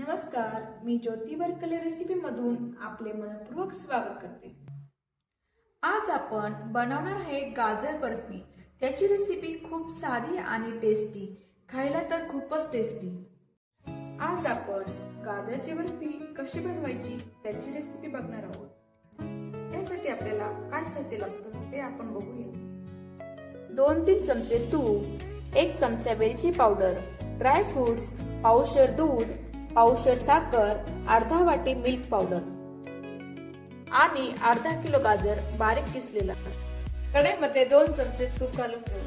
नमस्कार मी ज्योती बरकले रेसिपीमधून आपले मनपूर्वक स्वागत करते. आज आपण बनवणार आहे गाजर बर्फी. त्याची रेसिपी खूप साधी आणि टेस्टी खायला तर खूपच टेस्टी आज आपण गाजराची बर्फी कशी बनवायची त्याची रेसिपी बघणार आहोत. त्यासाठी आपल्याला काय साहित्य लागतं ते आपण बघूया. दोन तीन चमचे तूप एक चमचा वेलची पावडर ड्रायफ्रुट्स पावशर दूध पावशर साखर अर्धा वाटी मिल्क पावडर आणि अर्धा किलो गाजर बारीक किसलेला. कढईमध्ये दोन चमचे तूप घालून घेऊ.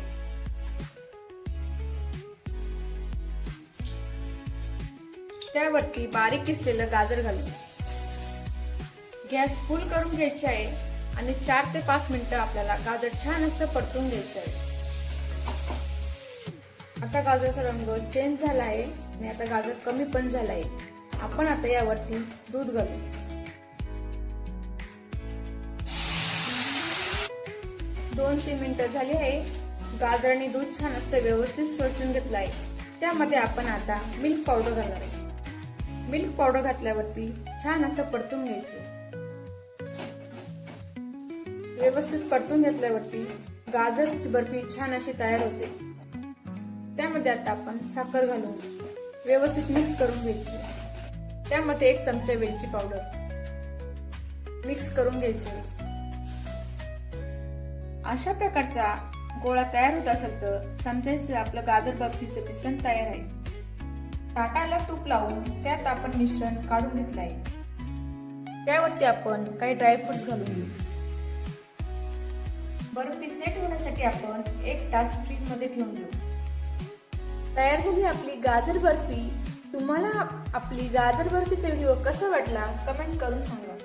त्यावरती बारीक किसलेलं गाजर घालू गॅस फुल करून घ्यायची आहे आणि चार ते पाच मिनिटं आपल्याला गाजर छान असं परतून घ्यायचं आहे. आता गाजराचा रंग चेंज झाला आहे आणि आता गाजर कमी पण झाला आहे आपण आता यावरती दूध घालू. दोन तीन मिनिटं झाली आहे. गाजर आणि दूध छान असतं व्यवस्थित सोचून घेतलं आहे त्यामध्ये आपण आता मिल्क पावडर घालणार आहे. मिल्क पावडर घातल्यावरती छान असं परतून घ्यायचं. व्यवस्थित परतून घेतल्यावरती गाजरची बर्फी छान अशी तयार होते. त्यामध्ये आता आपण साखर घालून व्यवस्थित मिक्स करून घ्यायची. त्यामध्ये एक चमचा वेलची पावडर मिक्स करून घ्यायचे. अशा प्रकारचा गोळा तयार होत असेल तर समजायचं आपलं गाजर बर्फीचं मिश्रण तयार आहे. ताटाला तूप लावून त्यात आपण मिश्रण काढून घेतलं आहे त्यावरती आपण काही ड्रायफ्रुट्स घालून घेऊ. बर्फी सेट होण्यासाठी आपण एक तास फ्रीजमध्ये ठेवून घेऊ तयार झाली आपली गाजर बर्फी. तुम्हाला आपली गाजर बर्फीचा व्हिडिओ कसा वाटला कमेंट करून सांगा.